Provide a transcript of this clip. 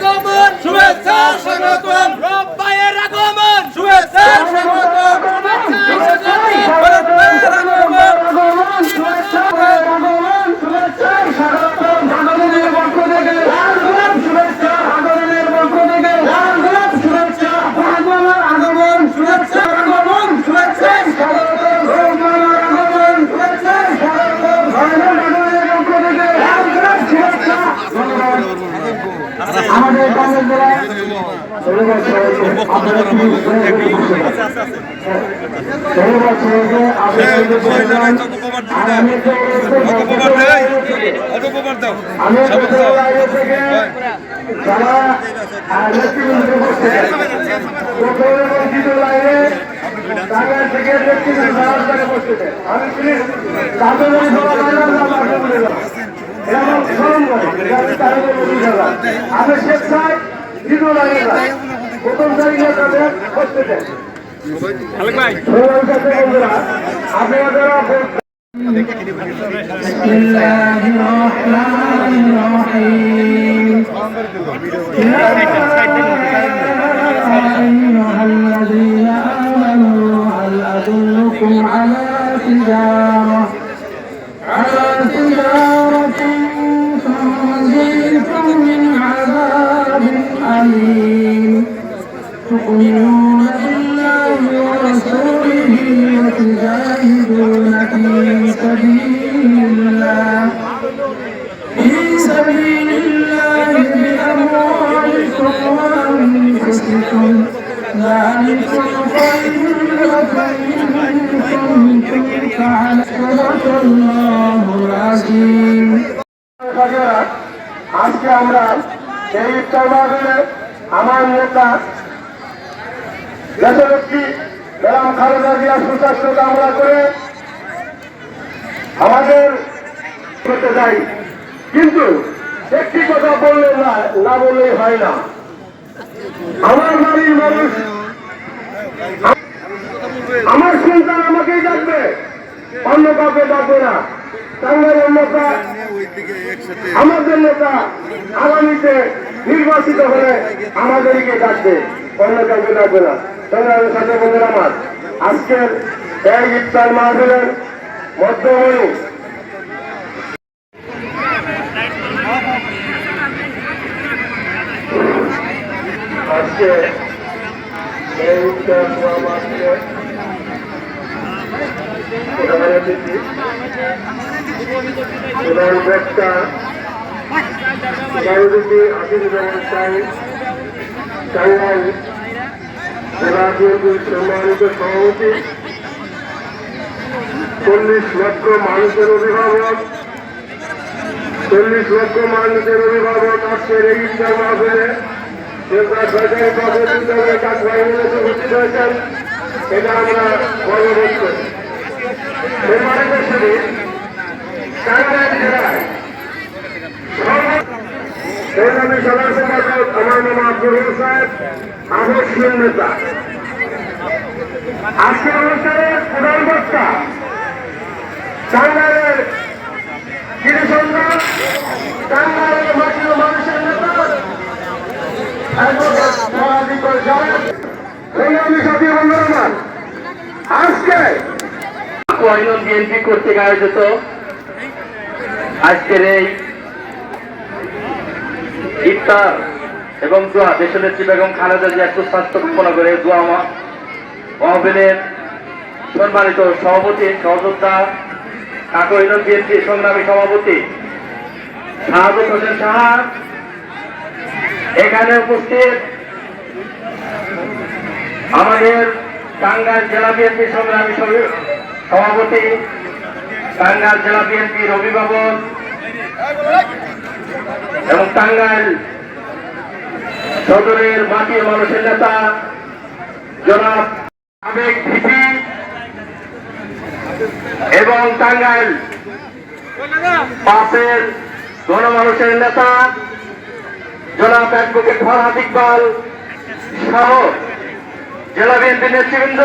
Dragon'un Şubetsa! আমাদের কংগ্রেস জেলা বসতেছে আমি প্লিজ তাদের এরকম স্মরণ করে যাতে তারা বলে আমি স্বেচ্ছায় দ্বিতীয় লাইনে যাই প্রথম তারিখে তাদের বসতেছে বন্ধুরা আপনারা যারা بسم الله الرحمن الرحيم يا أيها الذين آمنوا هل أدلكم على تجارة الله العظيم আজকে আমরা এই ইফতার মাহফিলে আমার নেতা দেশনেত্রী ম্যাডাম খালেদা জিয়া সুস্বাস্থ্য কামনা করে আমাদের করতে যাই কিন্তু একটি কথা বললে না না বললেই হয় না আমার বাড়ির মানুষ। আমার সন্তান আমাকেই ডাকবে। অন্য কাউকে ডাকবে না। টাঙ্গাইয়ের নেতা আমাদের নেতা আগামীতে নির্বাচিত হলে আমাদেরকে ডাকবে। অন্য কাউকে ডাকবে না। সংগ্রামের সাথে বন্ধুর আমার। আজকের এই ইফতার মাহফিলের মধ্যমণি আজকে এই ইফতার মাহফিলের প্রধান অতিথি প্রধান বক্তা সভাপতি আসিফুজ্জামান সাহেব টাঙ্গাইল জেলা বিএনপির সম্মানিত সভাপতি, চল্লিশ লক্ষ মানুষের অভিভাবক, চল্লিশ লক্ষ মানুষের অভিভাবক আজকের এই মাহফিলে এটা আমরা গর্ববোধ করি আব্দুল সাহেব আবশ্যক নেতা আজকের অনুষ্ঠানের প্রধান বক্তা টাঙ্গাইলের কৃষকরা টাঙ্গাইলের মাটির মানুষের নেতা সংগ্রামী সাথী বন্ধুরা আমার আজকে কোয়াইনন বিএনপি কর্তৃক আয়োজিত আজকের এই ইফতার এবং দোয়া দেশনেত্রী বেগম খালেদা জিয়া সুস্বাস্থ্য কামনা করে দোয়া মহবিলের সম্মানিত সভাপতি, সহযোদ্ধা কাকইনন বিএনপি সংগ্রামী সভাপতি শাহাদুল হোসেন সাহা, এখানে উপস্থিত আমাদের টাঙ্গাইল জেলা বিএনপি সংগ্রামী সভাপতি টাঙ্গাইল জেলা বিএনপির অভিভাবক এবং টাঙ্গাইল সদরের মাটির মানুষের নেতা জনাব আবেগ ভিপি এবং টাঙ্গাইল পাশের গণমানুষের নেতা জনাব অ্যাডভোকেট ফরহাদ ইকবাল সহ জেলা বিএনপি নেতৃবৃন্দ